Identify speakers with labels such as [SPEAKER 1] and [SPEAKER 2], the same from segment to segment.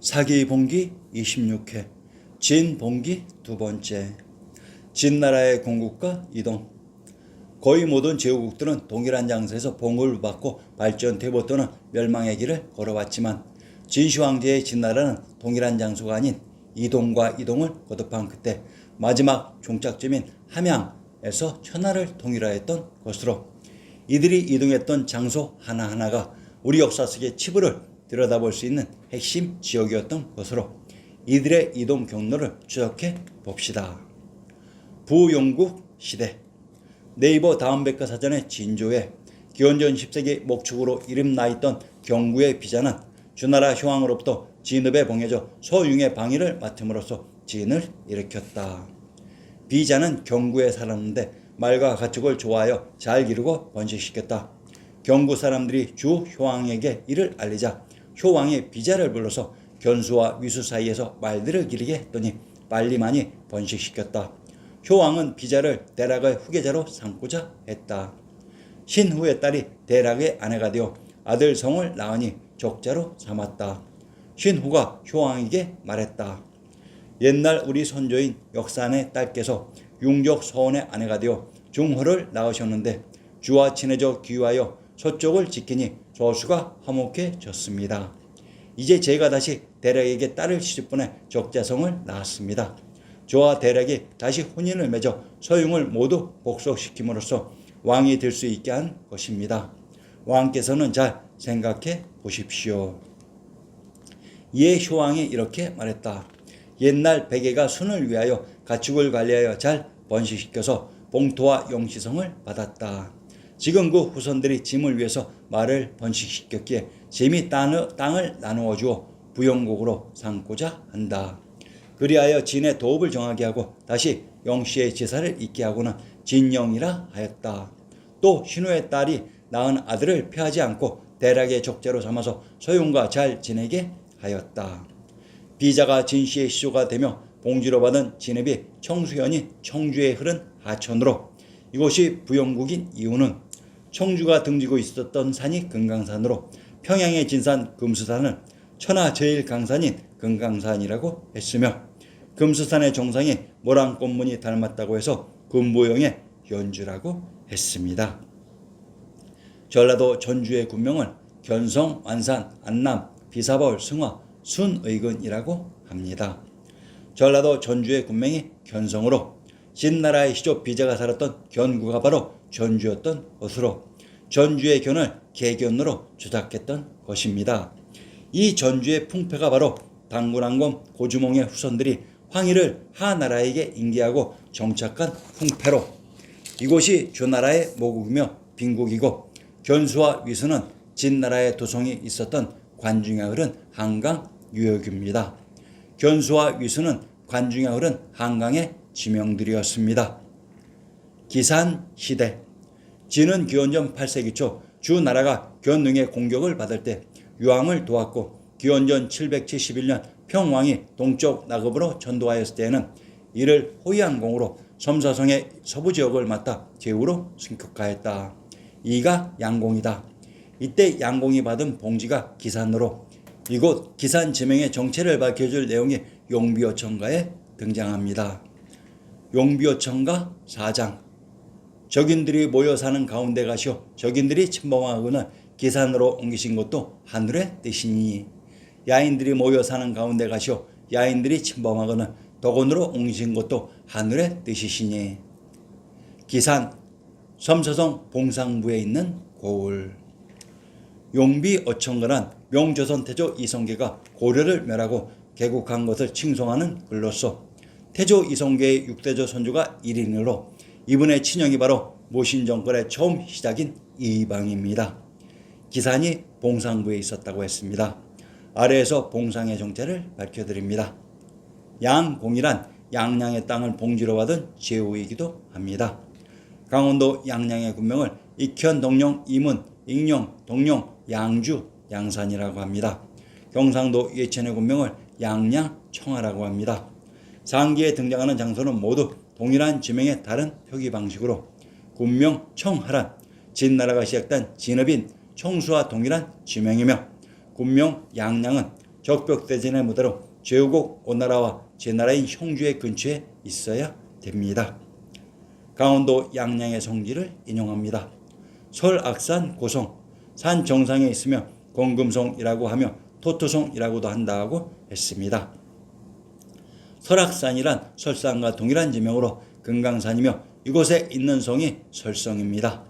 [SPEAKER 1] 사기 봉기 26회 진 봉기 두 번째. 진 나라의 건국과 이동. 거의 모든 제후국들은 동일한 장소에서 봉을 받고 발전되고 또는 멸망의 길을 걸어왔지만 진시 황제의 진나라는 동일한 장소가 아닌 이동과 이동을 거듭한 그때 마지막 종착점인 함양에서 천하를 통일하였던 것으로 이들이 이동했던 장소 하나하나가 우리 역사 속의 치부를 들여다볼 수 있는 핵심 지역이었던 것으로 이들의 이동 경로를 추적해 봅시다. 부용국 시대 네이버 다음 백과사전의 진조에 기원전 10세기 목축으로 이름 나 있던 경구의 비자는 주나라 효왕으로부터 진읍에 봉해져 소융의 방위를 맡음으로써 진을 일으켰다. 비자는 경구에 살았는데 말과 가축을 좋아하여 잘 기르고 번식시켰다. 경구 사람들이 주 효왕에게 이를 알리자 효왕이 비자를 불러서 견수와 위수 사이에서 말들을 기르게 했더니 빨리 많이 번식시켰다. 효왕은 비자를 대락의 후계자로 삼고자 했다. 신후의 딸이 대락의 아내가 되어 아들 성을 낳으니 적자로 삼았다. 신후가 효왕에게 말했다. 옛날 우리 선조인 역산의 딸께서 융적 서원의 아내가 되어 중호를 낳으셨는데 주와 친해져 귀하여 서쪽을 지키니 조수가 화목해졌습니다. 이제 제가 다시 대략에게 딸을 시집보내 적자성을 낳았습니다. 저와 대략이 다시 혼인을 맺어 서융을 모두 복속시킴으로써 왕이 될 수 있게 한 것입니다. 왕께서는 잘 생각해 보십시오. 이에 효왕이 이렇게 말했다. 옛날 베개가 순을 위하여 가축을 관리하여 잘 번식시켜서 봉토와 용시성을 받았다. 지금 그 후손들이 짐을 위해서 말을 번식시켰기에 짐이 땅을 나누어 주어 부영국으로 삼고자 한다. 그리하여 진의 도읍을 정하게 하고 다시 영씨의 제사를 잊게 하고는 진영이라 하였다. 또 신우의 딸이 낳은 아들을 폐하지 않고 대략의 적재로 삼아서 소용과 잘 지내게 하였다. 비자가 진씨의 시조가 되며 봉지로 받은 진읍이 청수현이 청주에 흐른 하천으로 이곳이 부영국인 이유는 청주가 등지고 있었던 산이 금강산으로 평양의 진산 금수산을 천하 제일 강산인 금강산이라고 했으며 금수산의 정상이 모란꽃무늬 닮았다고 해서 금보영의 연주라고 했습니다. 전라도 전주의 군명을 견성, 완산, 안남, 비사벌, 승화, 순의근이라고 합니다. 전라도 전주의 군명이 견성으로 진나라의 시조 비자가 살았던 견구가 바로 전주였던 것으로 전주의 견을 개견으로 주작했던 것입니다. 이 전주의 풍패가 바로 당군왕검 고주몽의 후손들이 황희를 하나라에게 인계하고 정착한 풍패로 이곳이 주나라의 모국이며 빈국이고 견수와 위수는 진나라의 도성이 있었던 관중에 흐른 한강 유역입니다. 견수와 위수는 관중에 흐른 한강의 지명들이었습니다. 기산 시대 진은 기원전 8세기 초 주나라가 견능의 공격을 받을 때 유황을 도왔고 기원전 771년 평왕이 동쪽 나급으로 전도하였을 때에는 이를 호위항공으로 섬사성의 서부 지역을 맡아 제후로 승격하였다. 이가 양공이다. 이때 양공이 받은 봉지가 기산으로 이곳 기산 지명의 정체를 밝혀줄 내용이 용비어천가에 등장합니다. 용비어천가 4장. 적인들이 모여 사는 가운데 가시오. 적인들이 침범하거나 기산으로 옮기신 것도 하늘의 뜻이니. 야인들이 모여 사는 가운데 가시오. 야인들이 침범하거나 도건으로 옮기신 것도 하늘의 뜻이시니. 기산 섬서성 봉상부에 있는 고을. 용비 어천가란 명조선 태조 이성계가 고려를 멸하고 개국한 것을 칭송하는 글로서 태조 이성계의 육대조 선조가 1인으로 이분의 친형이 바로 모신 정권의 처음 시작인 이방입니다. 기산이 봉상부에 있었다고 했습니다. 아래에서 봉상의 정체를 밝혀드립니다. 양공이란 양양의 땅을 봉지로 받은 제후이기도 합니다. 강원도 양양의 군명을 익현, 동룡, 이문, 익룡, 동룡, 양주, 양산이라고 합니다. 경상도 예천의 군명을 양양, 청하라고 합니다. 상기에 등장하는 장소는 모두 동일한 지명의 다른 표기 방식으로 군명 청하란 진나라가 시작된 진업인 청수와 동일한 지명이며 군명 양양은 적벽대전의 무대로 제후국 오나라와 제나라인 형주의 근처에 있어야 됩니다. 강원도 양양의 성지를 인용합니다. 설악산 고성, 산 정상에 있으며 공금성이라고 하며 토토성이라고도 한다고 했습니다. 설악산이란 설산과 동일한 지명으로 금강산이며 이곳에 있는 성이 설성입니다.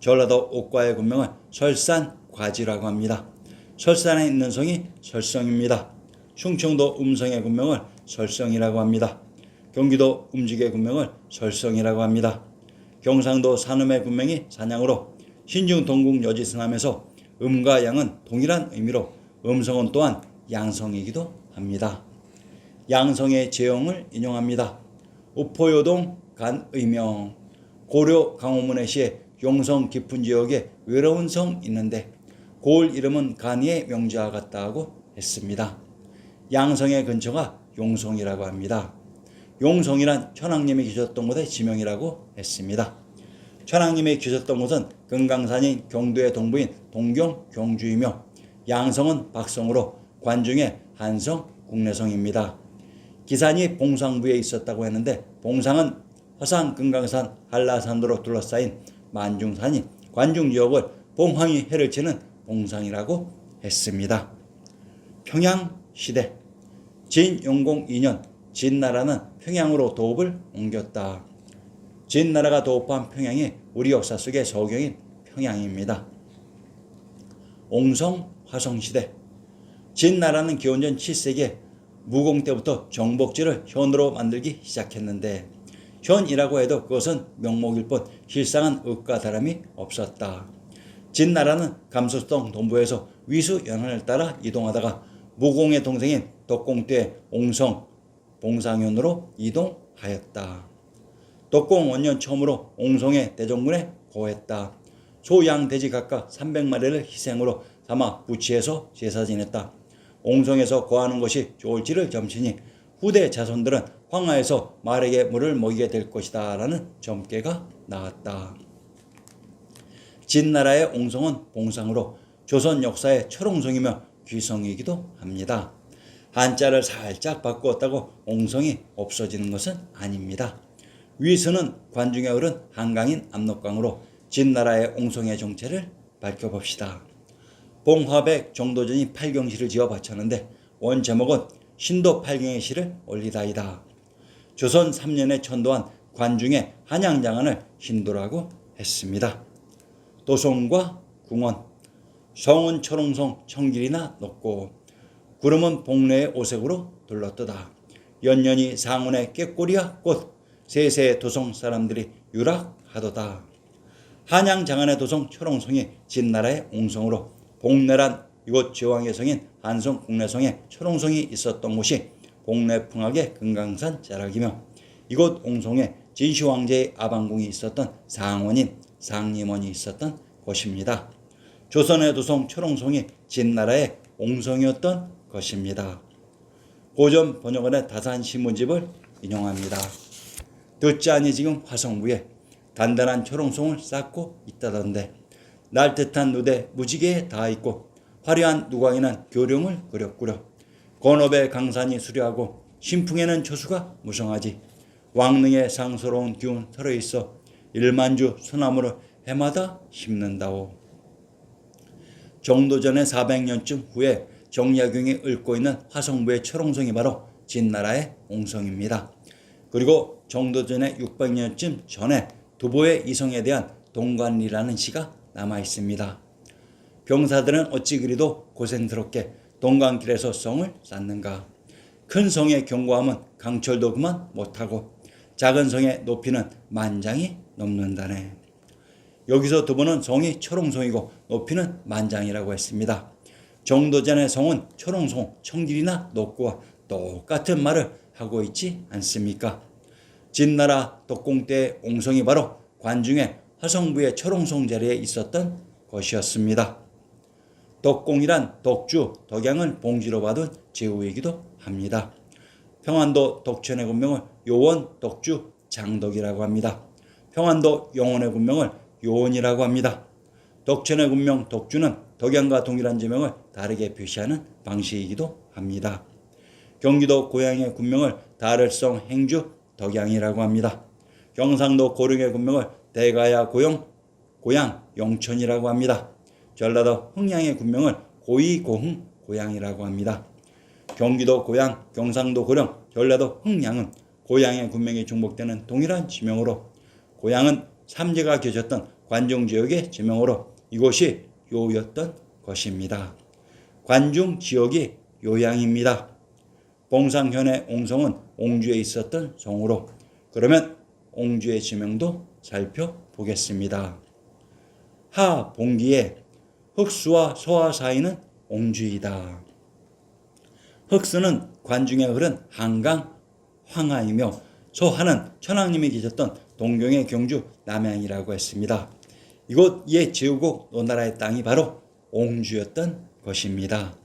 [SPEAKER 1] 전라도 옥과의 군명을 설산과지라고 합니다. 설산에 있는 성이 설성입니다. 충청도 음성의 군명을 설성이라고 합니다. 경기도 음직의 군명을 설성이라고 합니다. 경상도 산음의 군명이 산양으로 신중 동국 여지승함에서 음과 양은 동일한 의미로 음성은 또한 양성이기도 합니다. 양성의 제형을 인용합니다. 우포요동 간의명 고려 강호문의 시에 용성 깊은 지역에 외로운 성 있는데 고을 이름은 간이의 명자와 같다고 했습니다. 양성의 근처가 용성이라고 합니다. 용성이란 천황님이 계셨던 곳의 지명이라고 했습니다. 천황님이 계셨던 곳은 금강산인 경도의 동부인 동경 경주이며 양성은 박성으로 관중의 한성 국내성입니다. 기산이 봉상부에 있었다고 했는데 봉상은 화산 금강산 한라산으로 둘러싸인 만중산이 관중 지역을 봉황이 해를 치는 봉상이라고 했습니다. 평양 시대 진용공 2년 진나라는 평양으로 도읍을 옮겼다. 진나라가 도읍한 평양이 우리 역사 속의 서경인 평양입니다. 옹성 화성 시대 진나라는 기원전 7세기에 무공 때부터 정복지를 현으로 만들기 시작했는데 현이라고 해도 그것은 명목일 뿐 실상은 읍과 다름이 없었다. 진나라는 감수성 동부에서 위수 연안을 따라 이동하다가 무공의 동생인 덕공때 옹성 봉상현으로 이동하였다. 덕공 원년 처음으로 옹성의 대정군에 고했다. 소양 돼지 각각 300마리를 희생으로 삼아 부치에서 제사 지냈다. 옹성에서 거하는 것이 좋을지를 점치니 후대 자손들은 황하에서 말에게 물을 먹이게 될 것이다 라는 점괘가 나왔다. 진나라의 옹성은 봉상으로 조선 역사의 철옹성이며 귀성이기도 합니다. 한자를 살짝 바꾸었다고 옹성이 없어지는 것은 아닙니다. 위수는 관중에 흐른 한강인 압록강으로 진나라의 옹성의 정체를 밝혀봅시다. 봉화백 정도전이 팔경시를 지어 바쳤는데 원 제목은 신도 팔경의 시를 올리다이다. 조선 3년에 천도한 관중의 한양장안을 신도라고 했습니다. 도성과 궁원, 성은 초롱성 청길이나 높고 구름은 복내의 오색으로 둘러떠다. 연년이 상운의 깨꼬리야 꽃 세세 도성 사람들이 유락하도다. 한양 장안의 도성 초롱성이 진나라의 옹성으로 복내란 이곳 제왕의 성인 한성 국내성에 초롱성이 있었던 곳이 복내풍악의 금강산 자락이며 이곳 옹성에 진시황제의 아방궁이 있었던 상원인 상림원이 있었던 곳입니다. 조선의 도성 초롱성이 진나라의 옹성이었던 것입니다. 고전 번역원의 다산 신문집을 인용합니다. 듣지 아니 지금 화성부에 단단한 초롱송을 쌓고 있다던데 날듯한 누대 무지개에 닿아 있고 화려한 누광이는 교룡을 그렸구려 건업의 강산이 수려하고 신풍에는 초수가 무성하지 왕릉의 상스러운 기운 서려 있어 일만주 소나무를 해마다 심는다오. 정도전의 400년쯤 후에 정약용이 읊고 있는 화성부의 철옹성이 바로 진나라의 옹성입니다. 그리고 정도전의 600년쯤 전에 두보의 이성에 대한 동관리라는 시가 남아 있습니다. 병사들은 어찌 그리도 고생스럽게 동강길에서 성을 쌓는가. 큰 성의 견고함은 강철도 그만 못하고 작은 성의 높이는 만장이 넘는다네. 여기서 두보는 성이 초롱성이고 높이는 만장이라고 했습니다. 정도전의 성은 초롱성, 청길이나 높고와 똑같은 말을 하고 있지 않습니까? 진나라 독공 때 옹성이 바로 관중의 화성부의 초롱성 자리에 있었던 것이었습니다. 독공이란 독주, 덕양을 봉지로 받은 제후이기도 합니다. 평안도 독천의 군명을 요원, 독주, 장덕이라고 합니다. 평안도 영원의 군명을 요원이라고 합니다. 덕천의 군명 독주는 덕양과 동일한 지명을 다르게 표시하는 방식이기도 합니다. 경기도 고양의 군명을 다를성 행주 덕양이라고 합니다. 경상도 고령의 군명을 대가야 고용 고양 영천이라고 합니다. 전라도 흥양의 군명을 고이 고흥 고양이라고 합니다. 경기도 고양, 경상도 고령, 전라도 흥양은 고양의 군명이 중복되는 동일한 지명으로 고양은 삼재가 계셨던 관중 지역의 지명으로 이곳이 요였던 것입니다. 관중 지역이 요양입니다. 봉상현의 옹성은 옹주에 있었던 성으로 그러면 옹주의 지명도 살펴보겠습니다. 하 봉기에 흑수와 소화 사이는 옹주이다. 흑수는 관중에 흐른 한강 황하이며 소하는 천왕님이 계셨던 동경의 경주 남양이라고 했습니다. 이곳 옛 제후국 노나라의 땅이 바로 옹주였던 것입니다.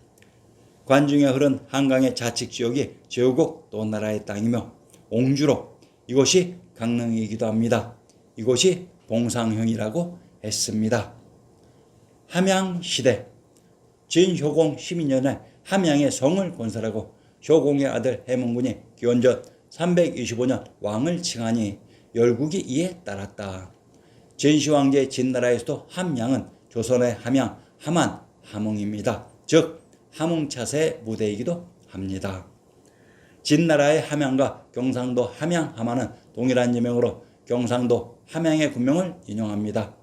[SPEAKER 1] 관중에 흐른 한강의 자칙 지역이 제후국 노나라의 땅이며 옹주로 이곳이 강릉이기도 합니다. 이곳이 봉상형이라고 했습니다. 함양 시대 진효공 12년에 함양의 성을 건설하고 효공의 아들 해문군이 기원전 325년 왕을 칭하니 열국이 이에 따랐다. 진시황제 진나라에서도 함양은 조선의 함양, 함안, 함흥입니다. 즉 함흥차세의 무대이기도 합니다. 진나라의 함양과 경상도 함양, 함안은 동일한 지명으로 경상도 함양의 군명을 인용합니다.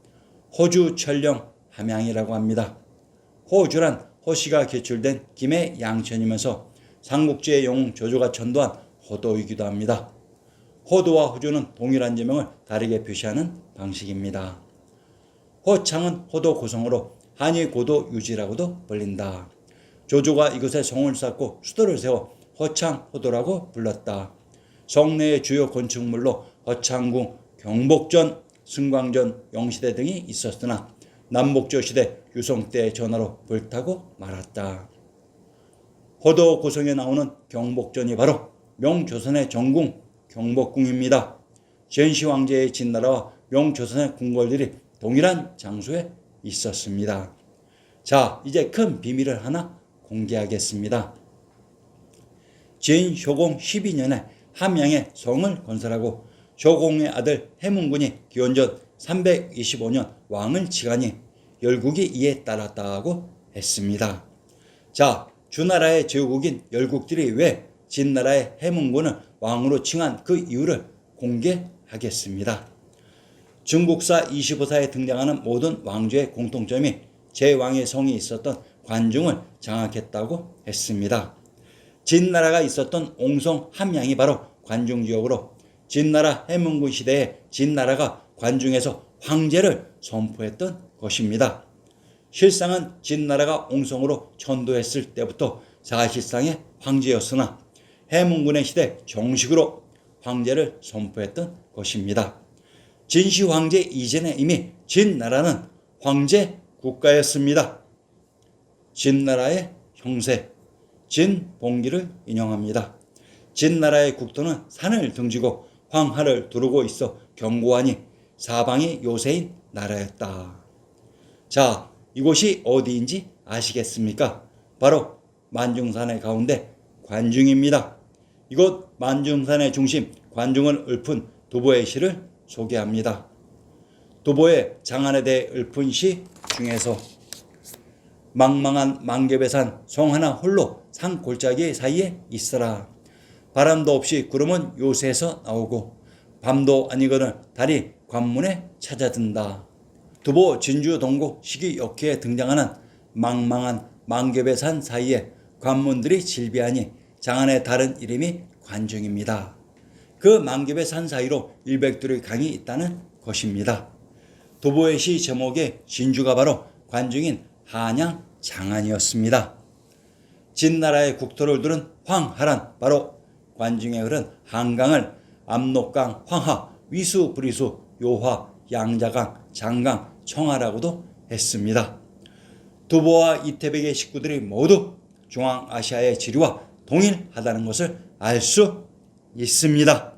[SPEAKER 1] 호주 천령 함양이라고 합니다. 호주란 호씨가 개출된 김해 양천이면서 삼국지의 영웅 조조가 전도한 호도이기도 합니다. 호도와 호주는 동일한 지명을 다르게 표시하는 방식입니다. 호창은 호도 고성으로 한이 고도 유지라고도 불린다. 조조가 이곳에 성을 쌓고 수도를 세워 호창 호도라고 불렀다. 성내의 주요 건축물로 허창궁, 경복전, 승광전, 영시대 등이 있었으나 남북조 시대 유성 때 전화로 불타고 말았다. 호도 고성에 나오는 경복전이 바로 명조선의 정궁 경복궁입니다. 젠시 왕제의 진나라와 명조선의 궁궐들이 동일한 장소에 있었습니다. 자, 이제 큰 비밀을 하나 공개하겠습니다. 진효공 12년에 함양에 성을 건설하고 효공의 아들 해문군이 기원전 325년 왕을 지가니 열국이 이에 따랐다고 했습니다. 자, 주나라의 제국인 열국들이 왜 진나라의 해문군을 왕으로 칭한 그 이유를 공개하겠습니다. 중국사 25사에 등장하는 모든 왕조의 공통점이 제왕의 성이 있었던 관중을 장악했다고 했습니다. 진나라가 있었던 옹성 함양이 바로 관중 지역으로 진나라 해문군 시대에 진나라가 관중에서 황제를 선포했던 것입니다. 실상은 진나라가 옹성으로 전도했을 때부터 사실상의 황제였으나 해문군의 시대 정식으로 황제를 선포했던 것입니다. 진시 황제 이전에 이미 진나라는 황제 국가였습니다. 진나라의 형세 진봉기를 인용합니다. 진나라의 국토는 산을 등지고 황하를 두르고 있어 견고하니 사방이 요새인 나라였다. 자, 이곳이 어디인지 아시겠습니까? 바로 만중산의 가운데 관중입니다. 이곳 만중산의 중심 관중을 읊은 도보의 시를 소개합니다. 도보의 장안에 대해 읊은 시 중에서 망망한 망겹의 산송 하나 홀로 산 골짜기 사이에 있어라. 바람도 없이 구름은 요새에서 나오고 밤도 아니거늘 달이 관문에 찾아든다. 두보 진주 동국 시기 역기에 등장하는 망망한 망겹의 산 사이에 관문들이 질비하니 장안의 다른 이름이 관중입니다. 그 망겹의 산 사이로 일백두의 강이 있다는 것입니다. 도보의 시 제목의 진주가 바로 관중인 한양 장안이었습니다. 진나라의 국토를 두른 황하란 바로 관중에 흐른 한강을 압록강, 황하, 위수, 브리수, 요화, 양자강, 장강, 청하라고도 했습니다. 두보와 이태백의 식구들이 모두 중앙아시아의 지리와 동일하다는 것을 알 수 있습니다.